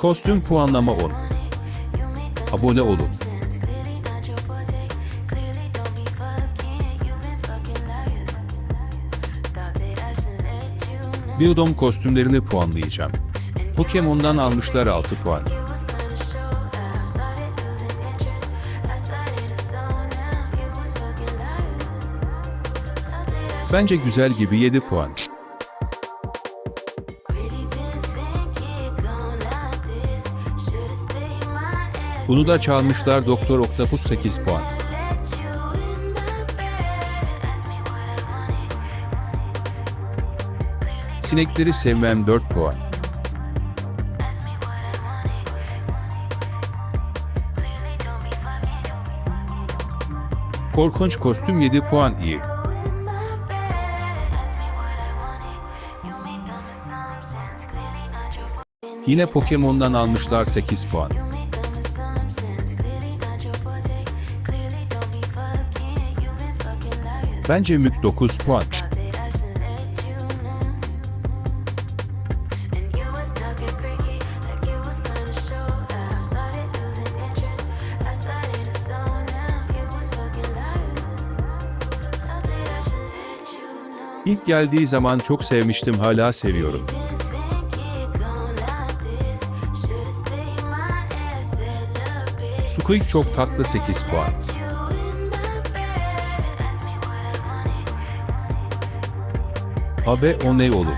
Kostüm puanlama 10. Abone olun. Bildom kostümlerini puanlayacağım. Pokemon'dan almışlar 6 puan. Bence güzel gibi 7 puan. Bunu da çalmışlar Doktor Octopus 8 puan. Sinekleri sevmem 4 puan. Korkunç kostüm 7 puan iyi. Yine Pokemon'dan almışlar 8 puan. Bence Mük 9 puan. İlk geldiği zaman çok sevmiştim hala seviyorum. Squeak çok tatlı 8 puan. Habe o ne oğlum?